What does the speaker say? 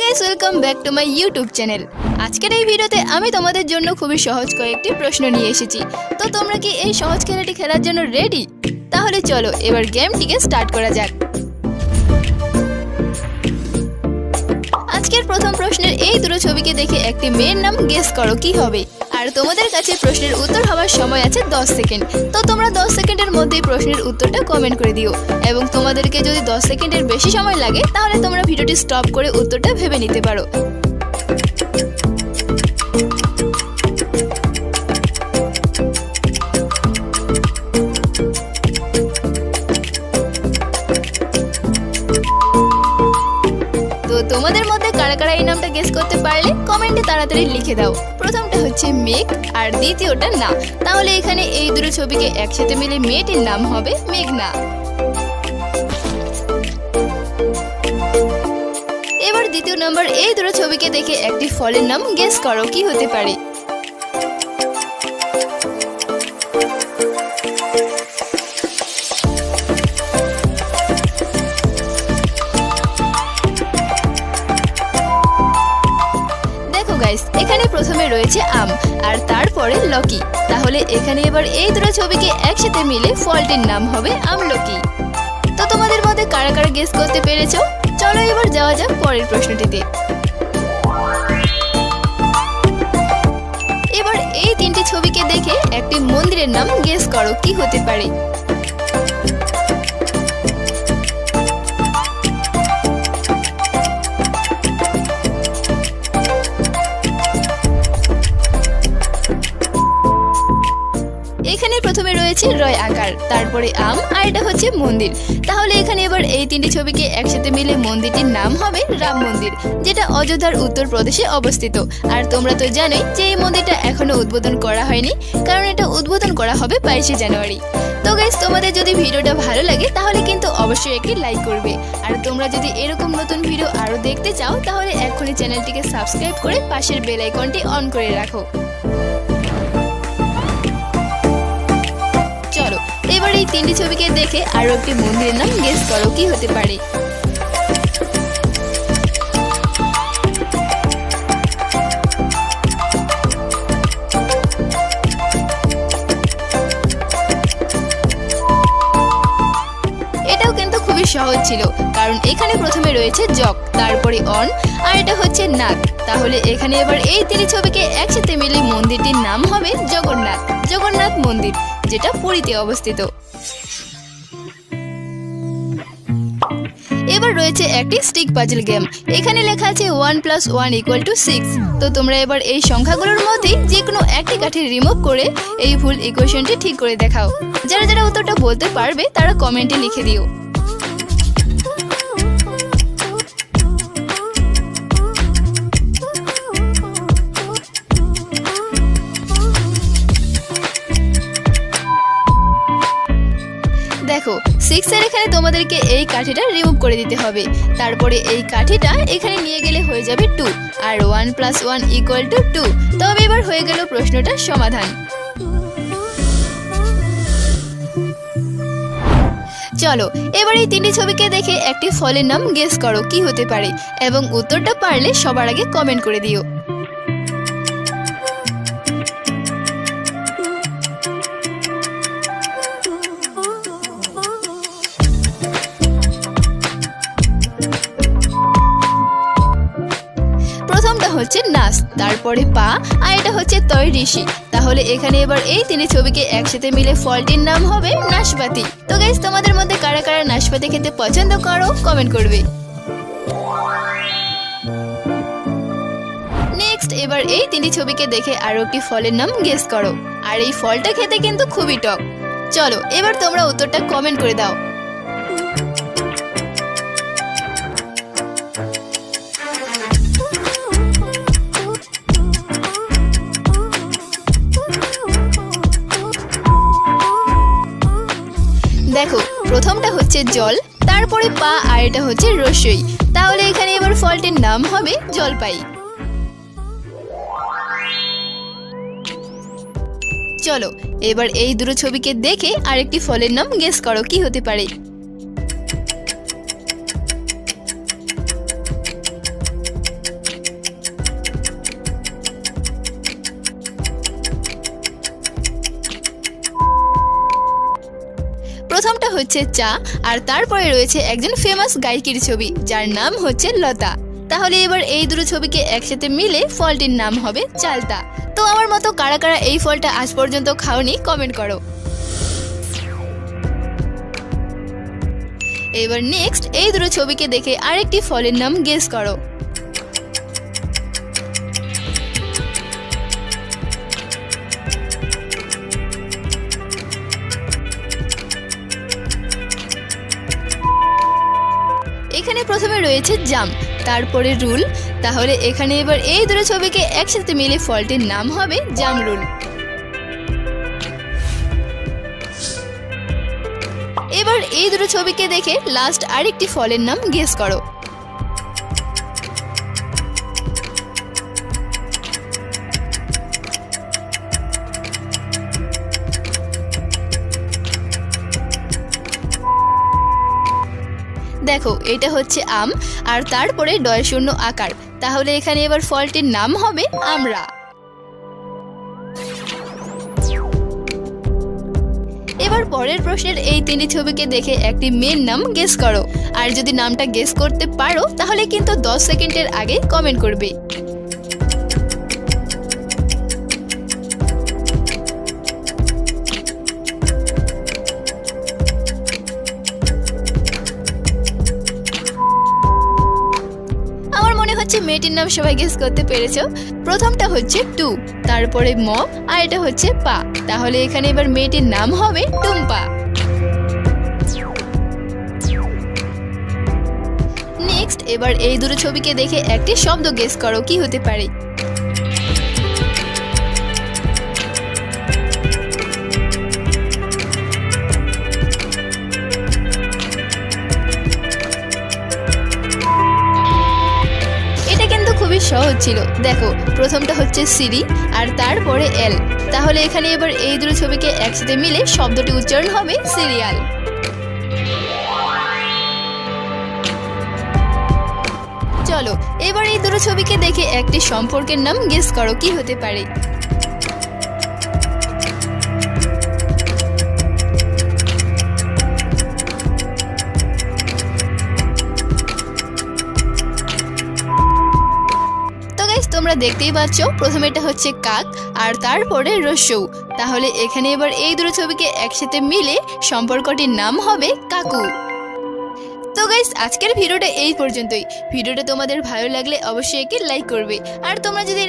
Guys welcome back to my YouTube channel আজকের এই ভিডিওতে আমি তোমাদের জন্য খুবই সহজ কয়েকটি প্রশ্ন নিয়ে এসেছি। তো তোমরা কি এই সহজ খেলাটি খেলার জন্য রেডি তাহলে চলো, এবার গেমটিকে স্টার্ট করা যাক। আজকের প্রথম প্রশ্নের এই দুটো ছবিকে দেখে একটি মেয়ের নাম গেস করো, কি হবে? আর তোমাদের কাছে প্রশ্নের উত্তর হওয়ার সময় আছে 10 সেকেন্ড। তো তোমরা 10 সেকেন্ডের মধ্যেই প্রশ্নের উত্তরটা কমেন্ট করে দিও। এবং তোমাদেরকে যদি 10 সেকেন্ডের বেশি সময় লাগে, তাহলে তোমরা ভিডিওটি স্টপ করে উত্তরটা ভেবে নিতে পারো। তোমাদের মধ্যে কারা কারা এই নামটা গেস করতে পারলে কমেন্টে তাড়াতাড়ি লিখে দাও। প্রথমটা হচ্ছে মেঘ আর দ্বিতীয়টা না। তাহলে এখানে এই দুটো ছবিকে একসাথে মিলে মেয়েটির নাম হবে মেঘনা। এবার দ্বিতীয় নম্বর এই দুটো ছবিকে দেখে একটি ফলের নাম গেস করো, কি হতে পারে? প্রথমে রয়েছে আম, আর তারপরে লকি। তাহলে এখানে এবার এই দুটো ছবিকে একসাথে মিলে ফলটির নাম হবে আমলকি। তো তোমাদের মধ্যে কারা কারা গেস করতে পেরেছ? চলো এবার যাওয়া যাক পরের প্রশ্নটিতে। এবার এই তিনটি ছবিকে দেখে একটি মন্দিরের নাম গেস করো, কি হতে পারে? রয়েছে রয় আকার, তারপরে আম, আর এটা হচ্ছে মন্দির। তাহলে এখানে এবার এই তিনটি ছবিকে একসাথে মিলে মন্দিরটির নাম হবে রাম মন্দির, যেটা অযোধ্যার উত্তর প্রদেশে অবস্থিত। আর তোমরা তো জানোই যে এই মন্দিরটা এখনও উদ্বোধন করা হয়নি, কারণ এটা উদ্বোধন করা হবে বাইশে জানুয়ারি। তো গাইজ তোমাদের যদি ভিডিওটা ভালো লাগে, তাহলে কিন্তু অবশ্যই একটি লাইক করবে। আর তোমরা যদি এরকম নতুন ভিডিও আরও দেখতে চাও, তাহলে এখনই চ্যানেলটিকে সাবস্ক্রাইব করে পাশের বেল আইকনটি অন করে রাখো। এবার এই তিনটি ছবিকে দেখে আরও একটি মন্দিরের নাম গেস করো, কি হতে পারে? এটাও কিন্তু খুবই সহজ ছিল, কারণ এখানে প্রথমে রয়েছে জক তারপরে অন আর এটা হচ্ছে নাক তাহলে এখানে এবার এই তিনটি ছবিকে একসাথে মিলে মন্দিরটির নাম হবে জগন্নাথ। জগন্নাথ মন্দির। যেটা পুরীতে অবস্থিত। এবার রয়েছে একটি স্টিক পাজল গেম এখানে লেখা আছে one plus one equal to six তো তোমরা এবার এই সংখ্যাগুলোর মধ্যেই যে কোনো একটি কাঠি রিমুভ করে এই ভুল ইকুয়েশনটি ঠিক করে দেখাও। যারা যারা উত্তরটা বলতে পারবে, তারা কমেন্টে লিখে দিও। দেখো সিক্স এর এখানে তোমাদেরকে এই কাঠিটা রিমুভ করে দিতে হবে। তারপরে এই কাঠিটা এখানে নিয়ে গেলে হয়ে যাবে two R one plus one equal to two two এবার হয়ে গেল প্রশ্নটার সমাধান। চলো, এবার এই তিনটি ছবিকে দেখে একটি ফলের নাম গেস করো, কি হতে পারে? এবং উত্তরটা পারলে সবার আগে কমেন্ট করে দিও। প্রথমটা হচ্ছে নাস, তারপরে পা, আর এটা হচ্ছে তয় ঋষি। তাহলে এখানে এবার এই তিনটি ছবিকে একসাথে মিলে ফলটির নাম হবে নাশপাতি। তো গাইজ তোমাদের মধ্যে কারা কারা নাশপাতি খেতে পছন্দ করো কমেন্ট করবে। নেক্সট এবার এই তিনটি ছবিকে দেখে আরও একটি ফলের নাম গেস করো। আর এই ফলটা খেতে কিন্তু খুবই টক। চলো, এবার তোমরা উত্তরটা কমেন্ট করে দাও। হচ্ছে জল, তারপরে পা আর এটা হচ্ছে রসই। তাহলে এখানে এবার ফলটির নাম হবে জলপাই। চলো, এবার এই দুটো ছবিকে দেখে আরেকটি ফলের নাম গেস করো, কি হতে পারে? হচ্ছে চা, আর তারপরে রয়েছে একজন ফেমাস গায়িকার ছবি, যার নাম হচ্ছে লতা। তাহলে এবার এই দুটো ছবিকে একসাথে মিলে ফলটির নাম হবে চালতা। তো আমার মতো কারা কারা এই ফলটা আজ পর্যন্ত খাওনি কমেন্ট করো। এবার নেক্সট এই দুটো ছবিকে দেখে আরেকটি ফলের নাম গেস করো। রয়েছে জাম। তারপরে রুল। তাহলে এখানে এবার এই দুটো ছবিকে একসাথে মিলে ফলটির নাম হবে জাম রুল। এবার এই দুটো ছবিকে দেখে লাস্ট আরেকটি ফলের নাম গেস করো। দেখো, এটা হচ্ছে আম আর তারপরে ডয় শূন্য আকার। তাহলে এখানে এবার ফলটির নাম হবে আমরা। এবার পরের প্রশ্নের এই তিনটি ছবিকে দেখে একটি মেয়ের নাম গেস করো। আর যদি নামটা গেস করতে পারো, তাহলে কিন্তু দশ সেকেন্ডের আগে কমেন্ট করবে। মেয়েটির নাম সবাই গেস করতে পেরেছ। প্রথমটা হচ্ছে টু, তারপরে ম, আর এটা হচ্ছে পা। তাহলে এখানে এবার মেয়েটির নাম হবে টুম্পা। নেক্সট এবার এই দুটো ছবিকে দেখে একটি শব্দ গেস করো, কি হতে পারে? খুবই সহজ ছিল। দেখো, প্রথমটা হচ্ছে সিরি আর তারপরে এল। তাহলে এখানে এবার এই দুটো ছবিকে একসাথে মিলে শব্দটি উচ্চারণ হবে সিরিয়াল। চলো, এবার এই দুটো ছবিকে দেখে একটি সম্পর্কের নাম গেস করো, কি হতে পারে? দেখতেই পাচ্ছ, প্রথমে এটা হচ্ছে কাক আর তারপরে রস্যৌ তাহলে এখানে এবার এই দুটো ছবিকে একসাথে মিলে সম্পর্কটির নাম হবে কাকু। তো গাইস আজকের ভিডিওটা এই পর্যন্তই। ভিডিওটা তোমাদের ভালো লাগলে অবশ্যই একে লাইক করবে। আর তোমরা যদি